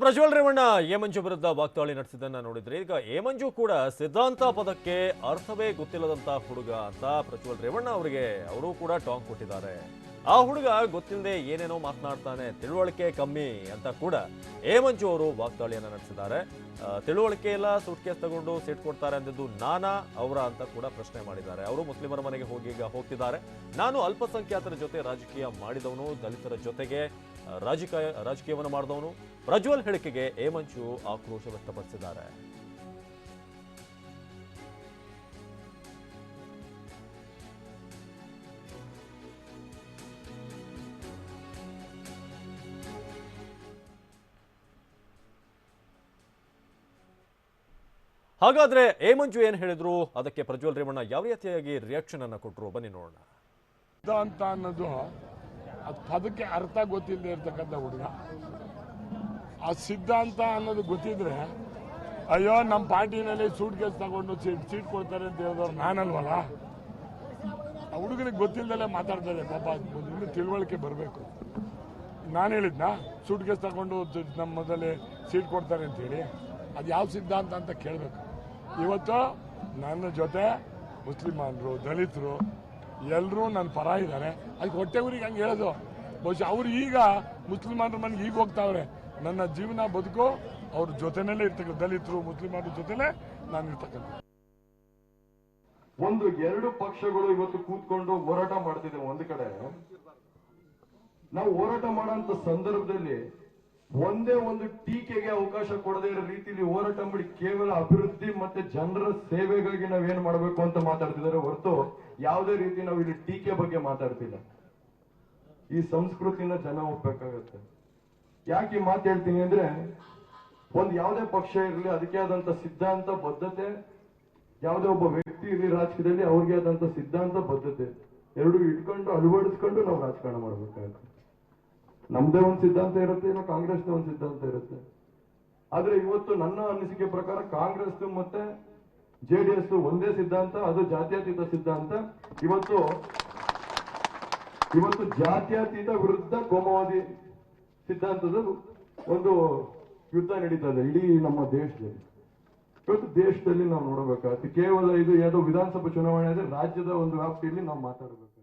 ಪ್ರಜ್ವಲ್ ರೇವಣ್ಣ ಏಮಂಜು ವಿರುದ್ಧ ವಾಗ್ದಾಳಿ ನಡೆಸಿದ್ದನ್ನ ನೋಡಿದ್ರೆ. ಈಗ ಏಮಂಜು ಕೂಡ ಸಿದ್ಧಾಂತ ಪದಕ್ಕೆ ಅರ್ಥವೇ ಗೊತ್ತಿಲ್ಲದಂತ ಹುಡುಗ ಅಂತ ಪ್ರಜ್ವಲ್ ರೇವಣ್ಣ ಅವರಿಗೆ, ಅವರು ಕೂಡ ಟಾಂಗ್ ಕೊಟ್ಟಿದ್ದಾರೆ. ಆ ಹುಡುಗ ಗೊತ್ತಿಲ್ಲದೆ ಏನೇನೋ ಮಾತನಾಡ್ತಾನೆ, ತಿಳುವಳಿಕೆ ಕಮ್ಮಿ ಅಂತ ಕೂಡ ಹೇಮಂಜು ಅವರು ವಾಗ್ದಾಳಿಯನ್ನು ನಡೆಸಿದ್ದಾರೆ. ತಿಳುವಳಿಕೆ ಎಲ್ಲ ಸೂಟ್ ಕೇಸ್ ತಗೊಂಡು ಸೀಟ್ ಕೊಡ್ತಾರೆ ಅಂದಿದ್ದು ನಾನಾ, ಅವರ ಅಂತ ಕೂಡ ಪ್ರಶ್ನೆ ಮಾಡಿದ್ದಾರೆ. ಅವರು ಮುಸ್ಲಿಮರ ಮನೆಗೆ ಹೋಗಿ ಈಗ ಹೋಗ್ತಿದ್ದಾರೆ. ನಾನು ಅಲ್ಪಸಂಖ್ಯಾತರ ಜೊತೆ ರಾಜಕೀಯ ಮಾಡಿದವನು, ದಲಿತರ ಜೊತೆಗೆ ರಾಜಕೀಯ, ರಾಜಕೀಯವನ್ನು ಮಾಡಿದವನು. ಪ್ರಜ್ವಲ್ ಹೇಳಿಕೆಗೆ ಏಮಂಚು ಆಕ್ರೋಶ ವ್ಯಕ್ತಪಡಿಸಿದ್ದಾರೆ. ಹಾಗಾದ್ರೆ ಏಮಂಜು ಏನ್ ಹೇಳಿದ್ರು? ಅದಕ್ಕೆ ಪ್ರಜ್ವಲ್ ರೇವಣ್ಣ ಯಾವ ರೀತಿಯಾಗಿ ರಿಯಾಕ್ಷನ್ ಅನ್ನ ಕೊಟ್ಟರು ಬನ್ನಿ ನೋಡೋಣ. ಸಿದ್ಧಾಂತ ಅನ್ನೋದು, ಅದು ಪದಕ್ಕೆ ಅರ್ಥ ಗೊತ್ತಿಲ್ಲದೆ ಇರ್ತಕ್ಕಂಥ ಹುಡುಗ. ಆ ಸಿದ್ಧಾಂತ ಅನ್ನೋದು ಗೊತ್ತಿದ್ರೆ, ಅಯ್ಯೋ ನಮ್ಮ ಪಾರ್ಟಿನಲ್ಲಿ ಸೂಟ್ ಕೇಸ್ ತಗೊಂಡು ಸೀಟ್ ಸೀಟ್ ಕೊಡ್ತಾರೆ ಅಂತ ಹೇಳಿದವ್ರು ನಾನಲ್ವಲ್ಲ? ಆ ಹುಡುಗನಿಗೆ ಗೊತ್ತಿಲ್ಲದಲ್ಲೇ ಮಾತಾಡ್ತಾರೆ, ಪಾಪ ಇನ್ನು ತಿಳುವಳಿಕೆ ಬರಬೇಕು. ನಾನು ಹೇಳಿದ್ನಾ ಸೂಟ್ ಕೇಸ್ ತಗೊಂಡು ನಮ್ಮದಲ್ಲಿ ನಮ್ಮ ಮೊದಲೇ ಸೀಟ್ ಕೊಡ್ತಾರೆ ಅಂತೇಳಿ ಅದು ಯಾವ ಸಿದ್ಧಾಂತ ಅಂತ ಕೇಳಬೇಕು. ಇವತ್ತು ನನ್ನ ಜೊತೆ ಮುಸ್ಲಿಮಾನರು ದಲಿತರು ಎಲ್ಲರೂ ನನ್ನ ಪರ ಇದ್ದಾರೆ ಅದಕ್ಕೆ ಹೊಟ್ಟೆ ಊರಿಗೆ ಹಂಗೆ ಹೇಳೋದು. ಬಹುಶಃ ಅವ್ರು ಈಗ ಮುಸ್ಲಿಮಾನರ ಮನೆಗೆ ಈಗ ಹೋಗ್ತಾವ್ರೆ. ನನ್ನ ಜೀವನ ಬದುಕು ಅವ್ರ ಜೊತೆನಲ್ಲೇ ಇರ್ತಕ್ಕಂಥ ದಲಿತರು ಮುಸ್ಲಿಮಾನರ ಜೊತೆಲೇ ನಾನು ಇರ್ತಕ್ಕಂಥ. ಒಂದು ಎರಡು ಪಕ್ಷಗಳು ಇವತ್ತು ಕೂತ್ಕೊಂಡು ಹೋರಾಟ ಮಾಡ್ತಿದ್ದೇವೆ ಒಂದು ಕಡೆ. ನಾವು ಹೋರಾಟ ಮಾಡೋ ಸಂದರ್ಭದಲ್ಲಿ ಒಂದೇ ಒಂದು ಟೀಕೆಗೆ ಅವಕಾಶ ಕೊಡದೇ ಇರೋ ರೀತಿಯಲ್ಲಿ ಹೋರಾಟ ಮಾಡಿ ಕೇವಲ ಅಭಿವೃದ್ಧಿ ಮತ್ತೆ ಜನರ ಸೇವೆಗಾಗಿ ನಾವೇನ್ ಮಾಡಬೇಕು ಅಂತ ಮಾತಾಡ್ತಿದ್ದಾರೆ ಹೊರತು ಯಾವುದೇ ರೀತಿ ನಾವು ಇಲ್ಲಿ ಟೀಕೆ ಬಗ್ಗೆ ಮಾತಾಡ್ತಿಲ್ಲ. ಈ ಸಂಸ್ಕೃತಿನ ಜನ ಒಪ್ಪಬೇಕಾಗತ್ತೆ ಯಾಕೆ ಈ ಮಾತು ಹೇಳ್ತೀನಿ ಅಂದ್ರೆ ಒಂದು ಯಾವುದೇ ಪಕ್ಷ ಇರಲಿ, ಅದಕ್ಕೆ ಆದಂತ ಸಿದ್ಧಾಂತ, ಬದ್ಧತೆ, ಯಾವುದೇ ಒಬ್ಬ ವ್ಯಕ್ತಿ ಇರಲಿ ರಾಜಕೀಯದಲ್ಲಿ ಅವ್ರಿಗೆ ಆದಂತ ಸಿದ್ಧಾಂತ, ಬದ್ಧತೆ, ಎರಡು ಇಟ್ಕೊಂಡು ಅಳವಡಿಸ್ಕೊಂಡು ನಾವು ರಾಜಕಾರಣ ಮಾಡ್ಬೇಕಾಗುತ್ತೆ. ನಮ್ದೇ ಒಂದು ಸಿದ್ಧಾಂತ ಇರುತ್ತೆ ಇಲ್ಲ ಕಾಂಗ್ರೆಸ್ನ ಒಂದು ಸಿದ್ಧಾಂತ ಇರುತ್ತೆ. ಆದ್ರೆ ಇವತ್ತು ನನ್ನ ಅನಿಸಿಕೆ ಪ್ರಕಾರ ಕಾಂಗ್ರೆಸ್ ಮತ್ತೆ ಜೆಡಿಎಸ್ ಒಂದೇ ಸಿದ್ಧಾಂತ, ಅದು ಜಾತ್ಯತೀತ ಸಿದ್ಧಾಂತ. ಇವತ್ತು ಇವತ್ತು ಜಾತ್ಯತೀತ ವಿರುದ್ಧ ಕೋಮವಾದಿ ಸಿದ್ಧಾಂತದ ಒಂದು ಯುದ್ಧ ನಡೀತದೆ ಇಡೀ ನಮ್ಮ ದೇಶದಲ್ಲಿ. ಇವತ್ತು ದೇಶದಲ್ಲಿ ನಾವು ನೋಡಬೇಕಾಗುತ್ತೆ. ಕೇವಲ ಇದು ಯಾವುದೋ ವಿಧಾನಸಭಾ ಚುನಾವಣೆ ಆದರೆ ರಾಜ್ಯದ ಒಂದು ವ್ಯಾಪ್ತಿಯಲ್ಲಿ ನಾವು ಮಾತಾಡಬೇಕು.